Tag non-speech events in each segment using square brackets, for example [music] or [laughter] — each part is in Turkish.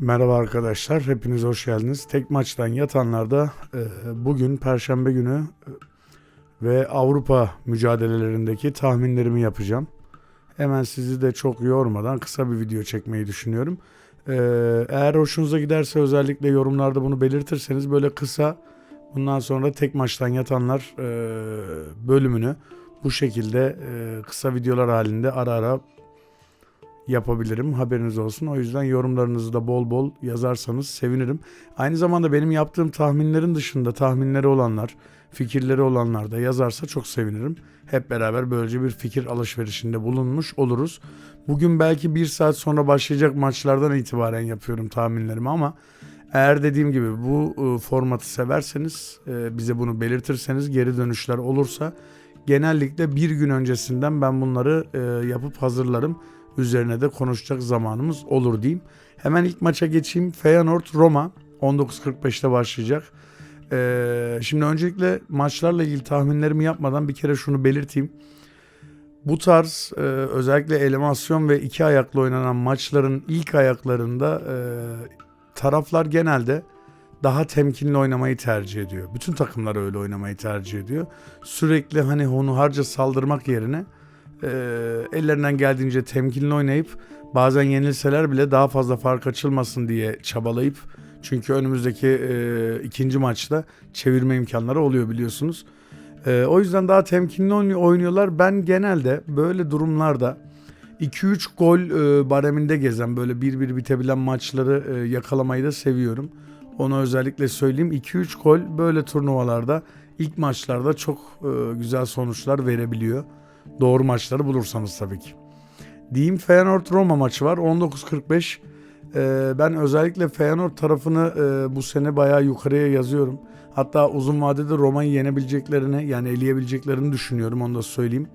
Merhaba arkadaşlar, hepiniz hoş geldiniz. Tek maçtan yatanlarda e, bugün Perşembe günü e, ve Avrupa mücadelelerindeki tahminlerimi yapacağım. Hemen sizi de çok yormadan kısa bir video çekmeyi düşünüyorum. E, eğer hoşunuza giderse özellikle yorumlarda bunu belirtirseniz böyle kısa bundan sonra tek maçtan yatanlar bölümünü bu şekilde kısa videolar halinde ara ara yapabilirim. Haberiniz olsun. O yüzden yorumlarınızı da bol bol yazarsanız sevinirim. Aynı zamanda benim yaptığım tahminlerin dışında tahminleri olanlar, fikirleri olanlar da yazarsa çok sevinirim. Hep beraber böylece bir fikir alışverişinde bulunmuş oluruz. Bugün belki bir saat sonra başlayacak maçlardan itibaren yapıyorum tahminlerimi ama eğer dediğim gibi bu e, formatı severseniz, e, bize bunu belirtirseniz, geri dönüşler olursa genellikle bir gün öncesinden ben bunları e, yapıp hazırlarım üzerine de konuşacak zamanımız olur diyeyim. Hemen ilk maça geçeyim. Feyenoord Roma 19.45'te başlayacak. Ee, şimdi öncelikle maçlarla ilgili tahminlerimi yapmadan bir kere şunu belirteyim. Bu tarz e, özellikle elemasyon ve iki ayaklı oynanan maçların ilk ayaklarında e, taraflar genelde daha temkinli oynamayı tercih ediyor. Bütün takımlar öyle oynamayı tercih ediyor. Sürekli hani onu harca saldırmak yerine e, ellerinden geldiğince temkinli oynayıp bazen yenilseler bile daha fazla fark açılmasın diye çabalayıp çünkü önümüzdeki e, ikinci maçta çevirme imkanları oluyor biliyorsunuz. E, o yüzden daha temkinli oynuyorlar. Ben genelde böyle durumlarda 2-3 gol e, bareminde gezen böyle 1-1 bitebilen maçları e, yakalamayı da seviyorum. Onu özellikle söyleyeyim. 2-3 gol böyle turnuvalarda ilk maçlarda çok e, güzel sonuçlar verebiliyor. Doğru maçları bulursanız tabii ki. Diyeyim Feyenoord Roma maçı var 19.45. Ee, ben özellikle Feyenoord tarafını e, bu sene bayağı yukarıya yazıyorum. Hatta uzun vadede Roma'yı yenebileceklerini yani eleyebileceklerini düşünüyorum onu da söyleyeyim.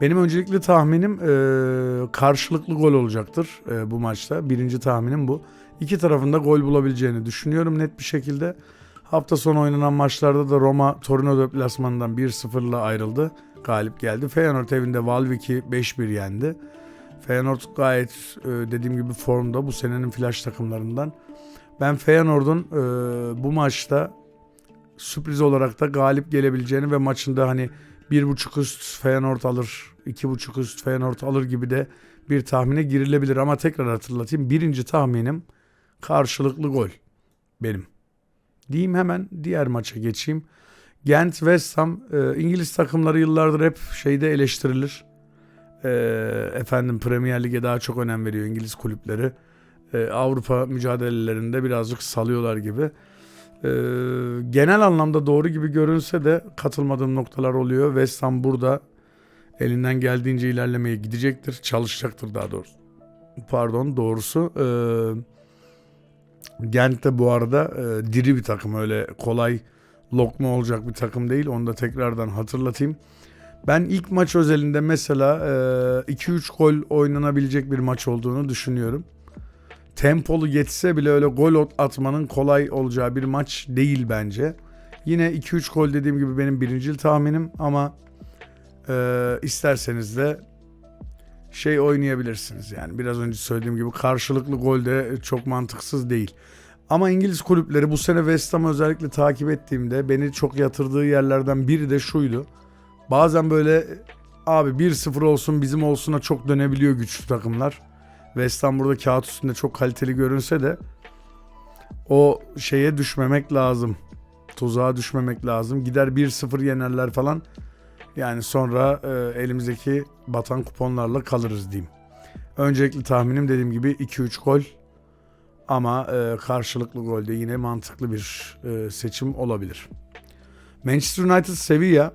Benim öncelikli tahminim e, karşılıklı gol olacaktır e, bu maçta. Birinci tahminim bu. İki tarafında gol bulabileceğini düşünüyorum net bir şekilde. Hafta sonu oynanan maçlarda da Roma Torino deplasmanından 1-0'la ayrıldı. Galip geldi. Feyenoord evinde Valvik'i 5-1 yendi. Feyenoord gayet e, dediğim gibi formda bu senenin flash takımlarından. Ben Feyenoord'un e, bu maçta sürpriz olarak da galip gelebileceğini ve maçında hani bir buçuk üst Feyenoord alır, iki buçuk üst Feyenoord alır gibi de bir tahmine girilebilir. Ama tekrar hatırlatayım. Birinci tahminim karşılıklı gol benim. Diyeyim hemen diğer maça geçeyim. Gent, West Ham, e, İngiliz takımları yıllardır hep şeyde eleştirilir. E, efendim Premier Lig'e daha çok önem veriyor İngiliz kulüpleri. E, Avrupa mücadelelerinde birazcık salıyorlar gibi. E, genel anlamda doğru gibi görünse de katılmadığım noktalar oluyor. West Ham burada elinden geldiğince ilerlemeye gidecektir. Çalışacaktır daha doğrusu. Pardon doğrusu. E, Gent de bu arada e, diri bir takım öyle kolay lokma olacak bir takım değil. Onu da tekrardan hatırlatayım. Ben ilk maç özelinde mesela 2-3 e, gol oynanabilecek bir maç olduğunu düşünüyorum. Tempolu geçse bile öyle gol atmanın kolay olacağı bir maç değil bence. Yine 2-3 gol dediğim gibi benim birincil tahminim ama e, isterseniz de şey oynayabilirsiniz. Yani biraz önce söylediğim gibi karşılıklı gol de çok mantıksız değil. Ama İngiliz kulüpleri bu sene West Ham'ı özellikle takip ettiğimde beni çok yatırdığı yerlerden biri de şuydu. Bazen böyle abi 1-0 olsun bizim olsuna çok dönebiliyor güçlü takımlar. West Ham burada kağıt üstünde çok kaliteli görünse de o şeye düşmemek lazım. Tuzağa düşmemek lazım. Gider 1-0 yenerler falan. Yani sonra e, elimizdeki batan kuponlarla kalırız diyeyim. Öncelikli tahminim dediğim gibi 2-3 gol ama e, karşılıklı golde yine mantıklı bir e, seçim olabilir. Manchester United Sevilla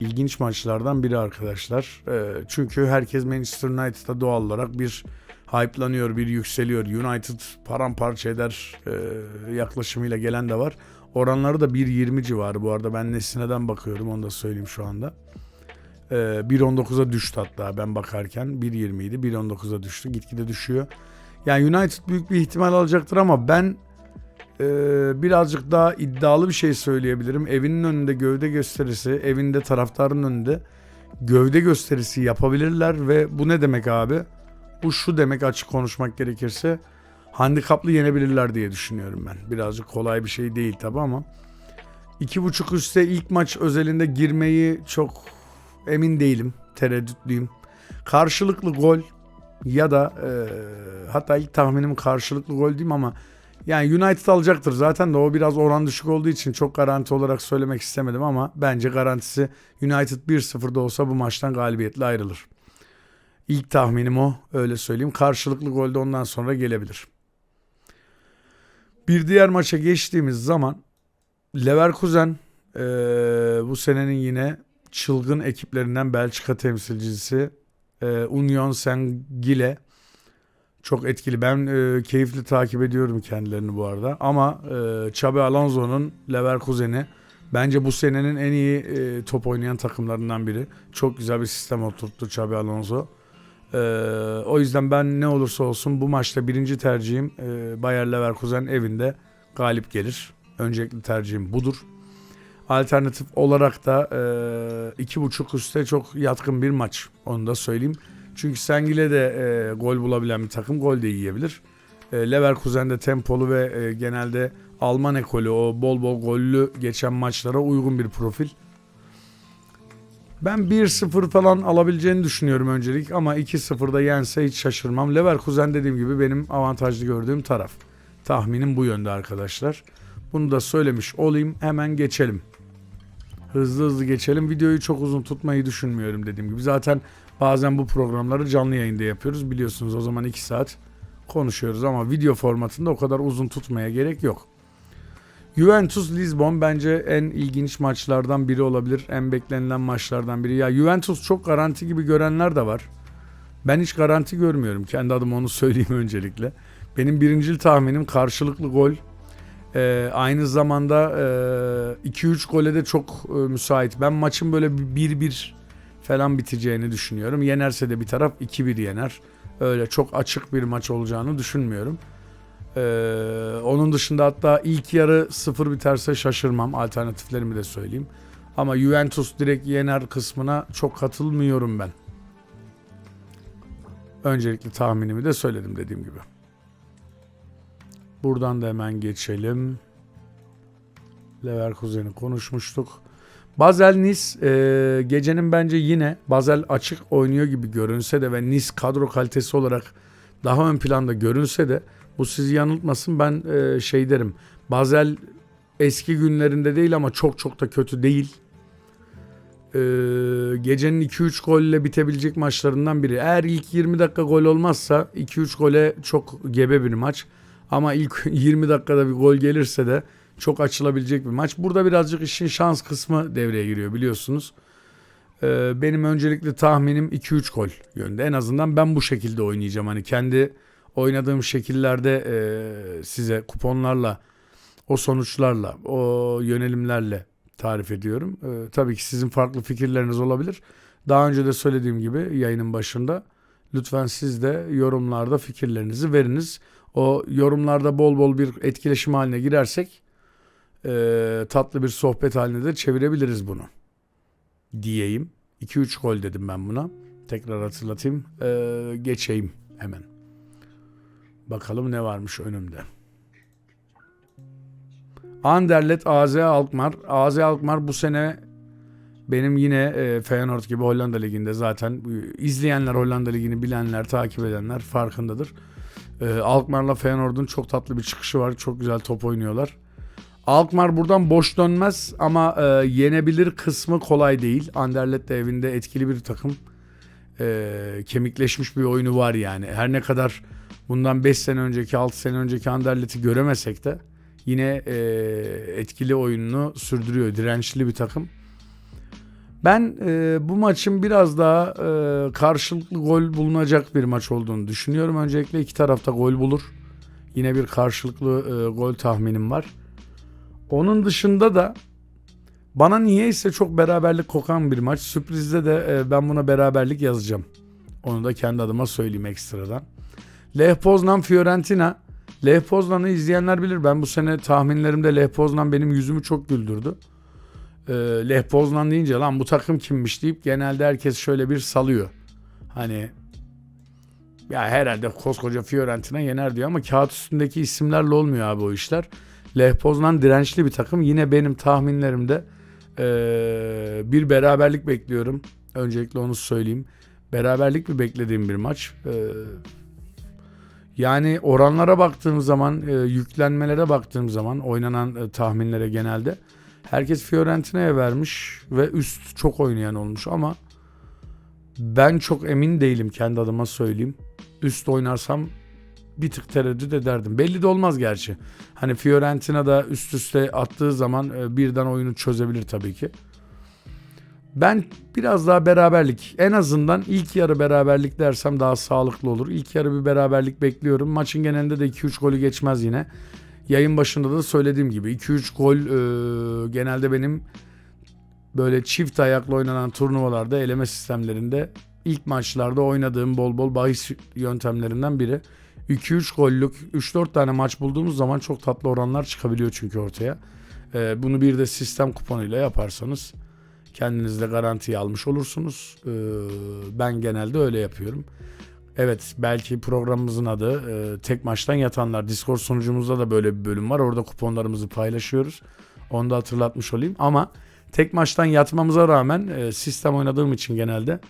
ilginç maçlardan biri arkadaşlar. E, çünkü herkes Manchester United'a doğal olarak bir hype'lanıyor, bir yükseliyor. United paramparça eder e, yaklaşımıyla gelen de var. Oranları da 1.20 civarı bu arada. Ben Nesine'den bakıyorum onu da söyleyeyim şu anda. E, 1.19'a düştü hatta ben bakarken. 1.20 idi 1.19'a düştü. Gitgide düşüyor. Yani United büyük bir ihtimal alacaktır ama ben e, birazcık daha iddialı bir şey söyleyebilirim. Evinin önünde gövde gösterisi, evinde taraftarın önünde gövde gösterisi yapabilirler ve bu ne demek abi? Bu şu demek açık konuşmak gerekirse handikaplı yenebilirler diye düşünüyorum ben. Birazcık kolay bir şey değil tabi ama 2.5 üstte ilk maç özelinde girmeyi çok emin değilim. Tereddütlüyüm. Karşılıklı gol ya da e, hatta ilk tahminim karşılıklı gol diyeyim ama yani United alacaktır zaten de o biraz oran düşük olduğu için çok garanti olarak söylemek istemedim ama bence garantisi United 1-0'da olsa bu maçtan galibiyetle ayrılır. İlk tahminim o öyle söyleyeyim. Karşılıklı gol de ondan sonra gelebilir. Bir diğer maça geçtiğimiz zaman Leverkusen eee, bu senenin yine çılgın ekiplerinden Belçika temsilcisi eee, Union Saint-Gilles çok etkili. Ben eee, keyifli takip ediyorum kendilerini bu arada. Ama eee Xabi Alonso'nun Leverkusen'i bence bu senenin en iyi eee, top oynayan takımlarından biri. Çok güzel bir sistem oturttu Xabi Alonso. Eee, o yüzden ben ne olursa olsun bu maçta birinci tercihim eee Bayer Leverkusen evinde galip gelir. Öncelikli tercihim budur. Alternatif olarak da e, iki buçuk üstte çok yatkın bir maç. Onu da söyleyeyim. Çünkü Sengile de e, gol bulabilen bir takım. Gol de yiyebilir. E, Leverkusen de tempolu ve e, genelde Alman ekolü o bol bol gollü geçen maçlara uygun bir profil. Ben 1-0 falan alabileceğini düşünüyorum öncelik ama 2-0'da yense hiç şaşırmam. Leverkusen dediğim gibi benim avantajlı gördüğüm taraf. Tahminim bu yönde arkadaşlar. Bunu da söylemiş olayım. Hemen geçelim. Hızlı hızlı geçelim. Videoyu çok uzun tutmayı düşünmüyorum dediğim gibi. Zaten bazen bu programları canlı yayında yapıyoruz. Biliyorsunuz o zaman 2 saat konuşuyoruz ama video formatında o kadar uzun tutmaya gerek yok. Juventus Lisbon bence en ilginç maçlardan biri olabilir. En beklenilen maçlardan biri. Ya Juventus çok garanti gibi görenler de var. Ben hiç garanti görmüyorum. Kendi adıma onu [laughs] söyleyeyim öncelikle. Benim birincil tahminim karşılıklı gol. Ee, aynı zamanda e, 2-3 gole de çok e, müsait. Ben maçın böyle 1-1 falan biteceğini düşünüyorum. Yenerse de bir taraf 2-1 yener. Öyle çok açık bir maç olacağını düşünmüyorum. Ee, onun dışında hatta ilk yarı 0 biterse şaşırmam. Alternatiflerimi de söyleyeyim. Ama Juventus direkt yener kısmına çok katılmıyorum ben. Öncelikli tahminimi de söyledim dediğim gibi. Buradan da hemen geçelim. Leverkusen'i konuşmuştuk. Basel Nice gecenin bence yine Basel açık oynuyor gibi görünse de ve Nice kadro kalitesi olarak daha ön planda görünse de bu sizi yanıltmasın ben e, şey derim. Basel eski günlerinde değil ama çok çok da kötü değil. E, gecenin 2-3 golle bitebilecek maçlarından biri. Eğer ilk 20 dakika gol olmazsa 2-3 gole çok gebe bir maç. Ama ilk [laughs] 20 dakikada bir gol gelirse de çok açılabilecek bir maç. Burada birazcık işin şans kısmı devreye giriyor biliyorsunuz. Ee, benim öncelikli tahminim 2-3 gol yönde. En azından ben bu şekilde oynayacağım. Hani kendi oynadığım şekillerde e, size kuponlarla, o sonuçlarla, o yönelimlerle tarif ediyorum. Ee, tabii ki sizin farklı fikirleriniz olabilir. Daha önce de söylediğim gibi yayının başında lütfen siz de yorumlarda fikirlerinizi veriniz. O yorumlarda bol bol bir etkileşim haline girersek e, tatlı bir sohbet haline de çevirebiliriz bunu. Diyeyim. 2-3 gol dedim ben buna. Tekrar hatırlatayım. E, geçeyim hemen. Bakalım ne varmış önümde. Anderlet AZ Alkmaar. AZ Alkmaar bu sene benim yine e, Feyenoord gibi Hollanda Ligi'nde zaten e, izleyenler Hollanda Ligi'ni bilenler, takip edenler farkındadır. E, Alkmaar'la Feyenoord'un çok tatlı bir çıkışı var. Çok güzel top oynuyorlar. Alkmaar buradan boş dönmez ama e, yenebilir kısmı kolay değil. Anderlet de evinde etkili bir takım. E, kemikleşmiş bir oyunu var yani. Her ne kadar bundan 5 sene önceki 6 sene önceki Anderlet'i göremesek de yine e, etkili oyununu sürdürüyor. Dirençli bir takım. Ben e, bu maçın biraz daha e, karşılıklı gol bulunacak bir maç olduğunu düşünüyorum. Öncelikle iki tarafta gol bulur. Yine bir karşılıklı e, gol tahminim var. Onun dışında da bana niyeyse çok beraberlik kokan bir maç. Sürprizde de e, ben buna beraberlik yazacağım. Onu da kendi adıma söyleyeyim ekstradan. Lech Poznan Fiorentina. Lech Poznan'ı izleyenler bilir. Ben bu sene tahminlerimde Lech Poznan benim yüzümü çok güldürdü. E, Lech Poznan deyince lan bu takım kimmiş deyip genelde herkes şöyle bir salıyor. Hani ya herhalde koskoca Fiorentina yener diyor ama kağıt üstündeki isimlerle olmuyor abi o işler. Lech Poznan dirençli bir takım. Yine benim tahminlerimde eee, bir beraberlik bekliyorum. Öncelikle onu söyleyeyim. Beraberlik bir beklediğim bir maç. Eee, yani oranlara baktığım zaman, e, yüklenmelere baktığım zaman oynanan e, tahminlere genelde herkes Fiorentina'ya vermiş ve üst çok oynayan olmuş ama ben çok emin değilim kendi adıma söyleyeyim. Üst oynarsam bir tık tereddüt ederdim. Belli de olmaz gerçi. Hani Fiorentina da üst üste attığı zaman e, birden oyunu çözebilir tabii ki. Ben biraz daha beraberlik en azından ilk yarı beraberlik dersem daha sağlıklı olur. İlk yarı bir beraberlik bekliyorum. Maçın genelinde de 2-3 golü geçmez yine. Yayın başında da söylediğim gibi 2-3 gol e, genelde benim böyle çift ayaklı oynanan turnuvalarda eleme sistemlerinde ilk maçlarda oynadığım bol bol bahis yöntemlerinden biri. 2-3 gollük 3-4 tane maç bulduğumuz zaman çok tatlı oranlar çıkabiliyor çünkü ortaya. E, bunu bir de sistem kuponuyla yaparsanız kendiniz de garantiye almış olursunuz. Ee, ben genelde öyle yapıyorum. Evet belki programımızın adı e, tek maçtan yatanlar. Discord sunucumuzda da böyle bir bölüm var. Orada kuponlarımızı paylaşıyoruz. Onu da hatırlatmış olayım. Ama tek maçtan yatmamıza rağmen e, sistem oynadığım için genelde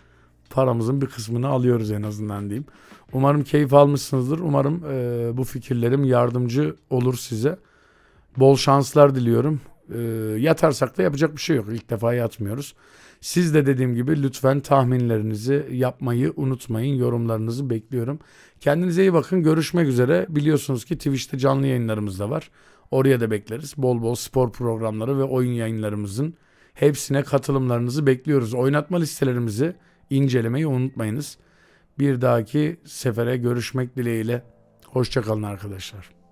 paramızın bir kısmını alıyoruz en azından diyeyim. Umarım keyif almışsınızdır. Umarım e, bu fikirlerim yardımcı olur size. Bol şanslar diliyorum. E, yatarsak da yapacak bir şey yok. İlk defa yatmıyoruz. Siz de dediğim gibi lütfen tahminlerinizi yapmayı unutmayın. Yorumlarınızı bekliyorum. Kendinize iyi bakın. Görüşmek üzere. Biliyorsunuz ki Twitch'te canlı yayınlarımız da var. Oraya da bekleriz. Bol bol spor programları ve oyun yayınlarımızın hepsine katılımlarınızı bekliyoruz. Oynatma listelerimizi incelemeyi unutmayınız. Bir dahaki sefere görüşmek dileğiyle. Hoşçakalın arkadaşlar.